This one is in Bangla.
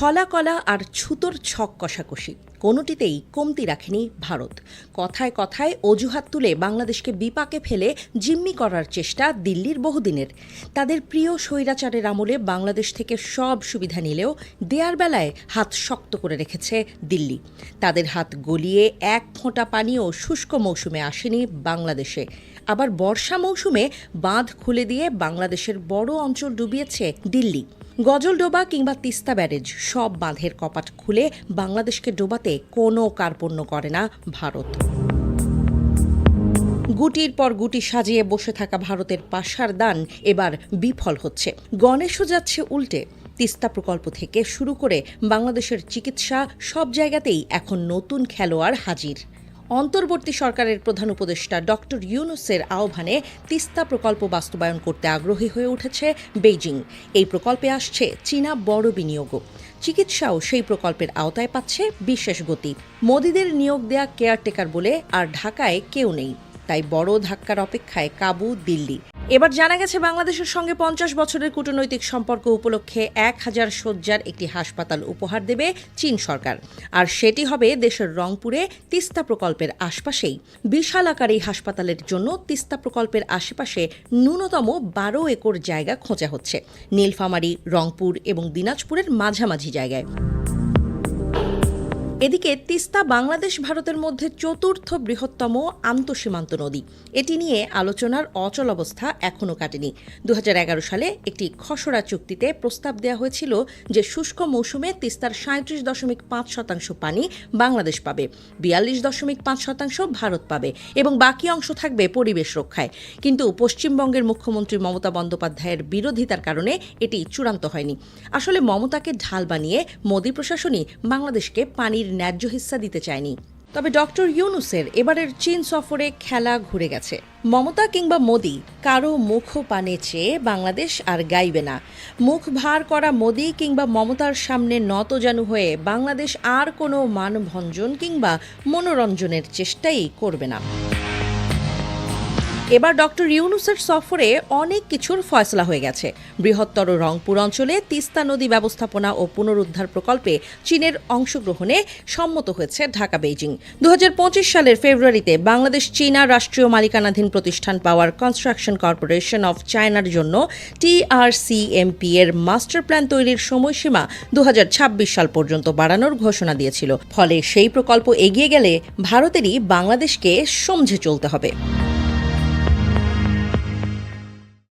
ছলা কলা আর ছুতোর ছক কষাকষি। কোনোটিতেই কমতি রাখেনি ভারত। কথায় কথায় অজুহাত তুলে বাংলাদেশকে বিপাকে ফেলে জিম্মি করার চেষ্টা দিল্লির বহুদিনের। তাদের প্রিয় স্বৈরাচারের আমলে বাংলাদেশ থেকে সব সুবিধা নিলেও দেয়ার বেলায় হাত শক্ত করে রেখেছে দিল্লি। তাদের হাত গলিয়ে এক ফোঁটা পানিও শুষ্ক মৌসুমে আসেনি বাংলাদেশে। আবার বর্ষা মৌসুমে বাঁধ খুলে দিয়ে বাংলাদেশের বড় অঞ্চল ডুবিয়েছে দিল্লি। গজলডোবা কিংবা তিস্তা ব্যারেজ সব বাঁধের কপাট খুলে বাংলাদেশকে ডোবাতে কোনো কার্পণ্য করে না ভারত। গুটির পর গুটি সাজিয়ে বসে থাকা ভারতের পাশার দান এবার বিফল হচ্ছে। গণেশও যাচ্ছে উল্টে। তিস্তা প্রকল্প থেকে শুরু করে বাংলাদেশের চিকিৎসা সব জায়গাতেই এখন নতুন খেলোয়াড় হাজির। অন্তর্বর্তী সরকারের প্রধান উপদেষ্টা ডক্টর ইউনুসের আহ্বানে তিস্তা প্রকল্প বাস্তবায়ন করতে আগ্রহী হয়ে উঠেছে বেইজিং। এই প্রকল্পে আসছে চীনা বড় বিনিয়োগও। চিকিৎসাও সেই প্রকল্পের আওতায় পাচ্ছে বিশেষ গতি। মোদীদের নিয়োগ দেয়া কেয়ারটেকার বলে আর ঢাকায় কেউ নেই। তাই বড় ধাক্কার অপেক্ষায় কাবু, দিল্লি। এবার জানা গেছে বাংলাদেশের সঙ্গে পঞ্চাশ বছরের কূটনৈতিক সম্পর্ক উপলক্ষে এক হাজার শয্যার একটি হাসপাতাল উপহার দেবে চীন সরকার। আর সেটি হবে দেশের রংপুরে তিস্তা প্রকল্পের আশপাশেই। বিশাল আকার এই হাসপাতালের জন্য তিস্তা প্রকল্পের আশেপাশে ন্যূনতম বারো একর জায়গা খোঁজা হচ্ছে। নীলফামারী, রংপুর এবং দিনাজপুরের মাঝামাঝি জায়গায়। এদিকে তিস্তা বাংলাদেশ ভারতের মধ্যে চতুর্থ বৃহত্তম আন্তঃসীমান্ত নদী। এটি নিয়ে আলোচনার অচল অবস্থা এখনও কাটেনি। দু হাজার এগারো সালে একটি খসড়া চুক্তিতে প্রস্তাব দেওয়া হয়েছিল যে শুষ্ক মৌসুমে তিস্তার সাঁত্রিশ দশমিক পাঁচ শতাংশ পানি বাংলাদেশ পাবে, বিয়াল্লিশ দশমিক পাঁচ শতাংশ ভারত পাবে এবং বাকি অংশ থাকবে পরিবেশ রক্ষায়। কিন্তু পশ্চিমবঙ্গের মুখ্যমন্ত্রী মমতা বন্দ্যোপাধ্যায়ের বিরোধিতার কারণে এটি চূড়ান্ত হয়নি। আসলে মমতাকে ঢাল বানিয়ে মোদী প্রশাসনই বাংলাদেশকে পানির ন্যায্য হিস্সা দিতে চায়নি। তবে ডক্টর ইউনুসের এবারের চীন সফরে খেলা ঘুরে গেছে। মমতা কিংবা মোদি কারও মুখ পানে চেয়ে বাংলাদেশ আর গাইবে না। মুখ ভার করা মোদি কিংবা মমতার সামনে নত নতজানু হয়ে বাংলাদেশ আর কোনো মানভঞ্জন কিংবা মনোরঞ্জনের চেষ্টাই করবে না। এবার ডক্টর ইউনুসের সফরে অনেক কিছুর ফয়সলা হয়ে গেছে। বৃহত্তর রংপুর অঞ্চলে তিস্তা নদী ব্যবস্থাপনা ও পুনরুদ্ধার প্রকল্পে চীনের অংশগ্রহণে সম্মত হয়েছে ঢাকা বেইজিং। দু হাজার পঁচিশ সালের ফেব্রুয়ারিতে বাংলাদেশ চীনা রাষ্ট্রীয় মালিকানাধীন প্রতিষ্ঠান পাওয়ার কনস্ট্রাকশন কর্পোরেশন অফ চায়নার জন্য টিআরসিএমপি এর মাস্টার প্ল্যান তৈরির সময়সীমা দু হাজার ছাব্বিশ সাল পর্যন্ত বাড়ানোর ঘোষণা দিয়েছিল। ফলে সেই প্রকল্প এগিয়ে গেলে ভারতেরই বাংলাদেশকে সমঝে চলতে হবে।